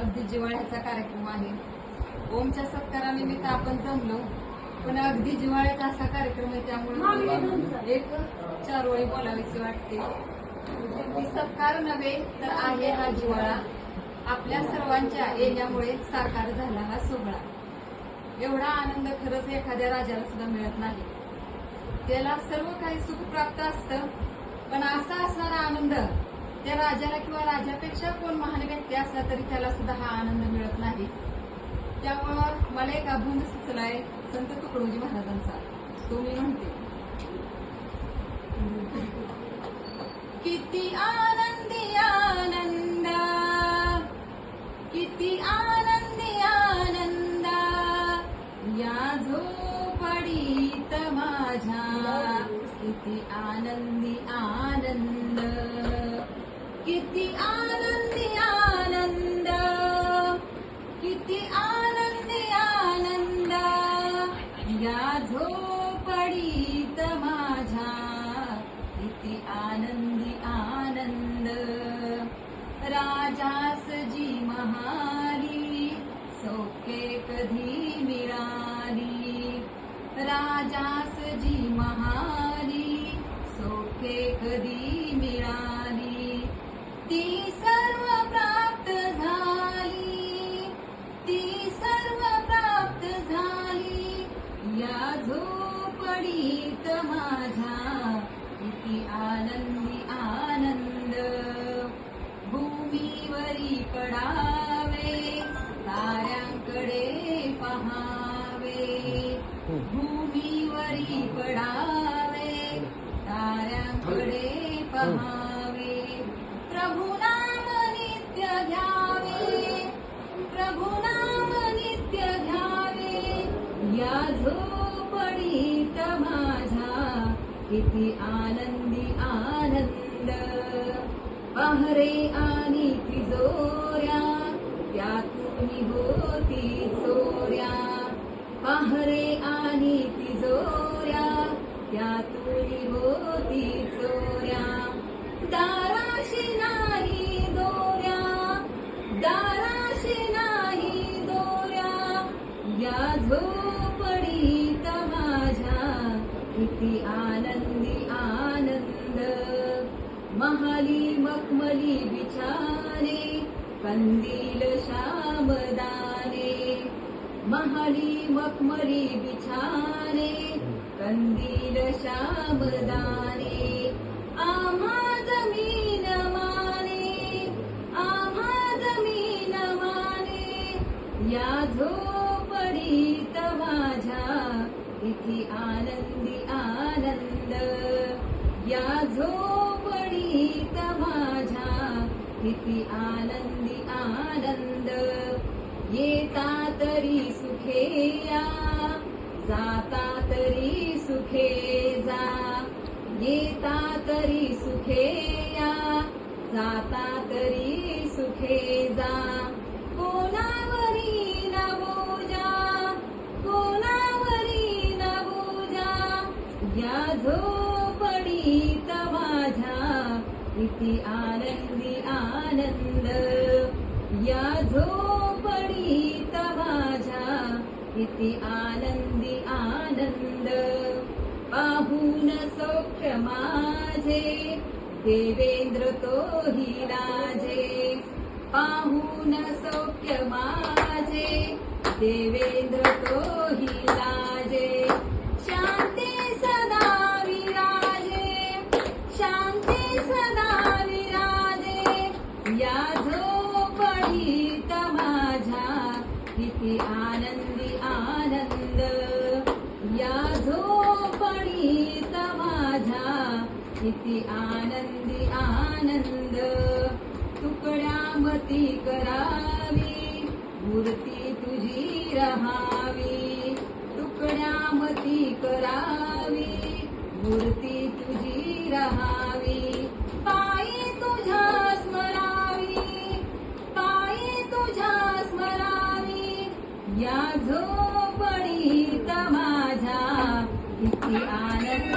अगदी जिव्हाळ्याचा कार्यक्रम आहे. ओमच्या सत्कारानिमित्त आपण जमलो. पण अगदी जिव्हाळ्याचा असा कार्यक्रम आहे त्यामुळे एक चार ओळी बोलावीची वाटते. सत्कार नव्हे तर आहे हा जिव्हाळा. आपल्या सर्वांच्या येण्यामुळे साकार झाला हा सोहळा. एवढा आनंद खरंच एखाद्या राजाला सुद्धा मिळत नाही. त्याला सर्व काही सुख प्राप्त असतं. पण असा असणारा आनंद त्या राजाला किंवा राजापेक्षा कोण महान व्यक्ती असला तरी त्याला सुद्धा हा आनंद मिळत नाही. त्यामुळं मला एक अभंग सुचलाय संत तुकडोजी महाराजांचा. तो मी म्हणते. किती आनंदी आनंद. किती आनंदी आनंद. या झोपडीत माझ्या. किती आनंदी आनंद. किती आनंदी आनंद. किती आनंदी आनंद. या झोपडीत माझ्या किती आनंदी आनंद. राजास जी महारी सौख्ये कधी मिळाली? राजास जी महारी सौख्ये कधी मिळाली? ती सर्व प्राप्त झाली. ती सर्व प्राप्त झाली. या झोपडीत माझ्या किती आनंदी आनंद. भूमीवरी पडावे ताऱ्यांकडे पहावे. भूमीवरी पडावे ताऱ्यांकडे पहावे किती आनंदी आनंद. पहरे आणि तिजोऱ्या त्यातून होती चोऱ्या. पहरे आणि तिजोऱ्या त्यातून होती चोऱ्या. दाराशी नाही दोऱ्या दाराशी नाही दोऱ्या. या झोपडीत माझ्या किती आ महाली मखमली बिछाने कंदील श्यामदाने. महाली मखमली बिछाने कंदील श्यामदाने. आम्हा जमीन माने आम्हा जमीन माने. या झोपडीत माझ्या किती आनंदी आनंद. या झोपडीत किती आनंदी आनंद येता तरी सुखे या जाता तरी सुखे जा। येता तरी सुखे या जाता तरी सुखे जा। कोणावरी किती आनंदी आनंद. या झोपडीत माझ्या किती आनंदी आनंद. पाहून सौख्य माझे देवेंद्र तोही लाजे. पाहून सौख्य माझे देवेंद्र तो किती आनंदी आनंद तुकड्यामती करावी मूर्ती तुझी रहावी। तुकड्यामती करावी मूर्ती तुझी रहावी। पायी तुझ्या स्मरावी पायी तुझ्या स्मरावी। या झोपडीत माझ्या किती आनंद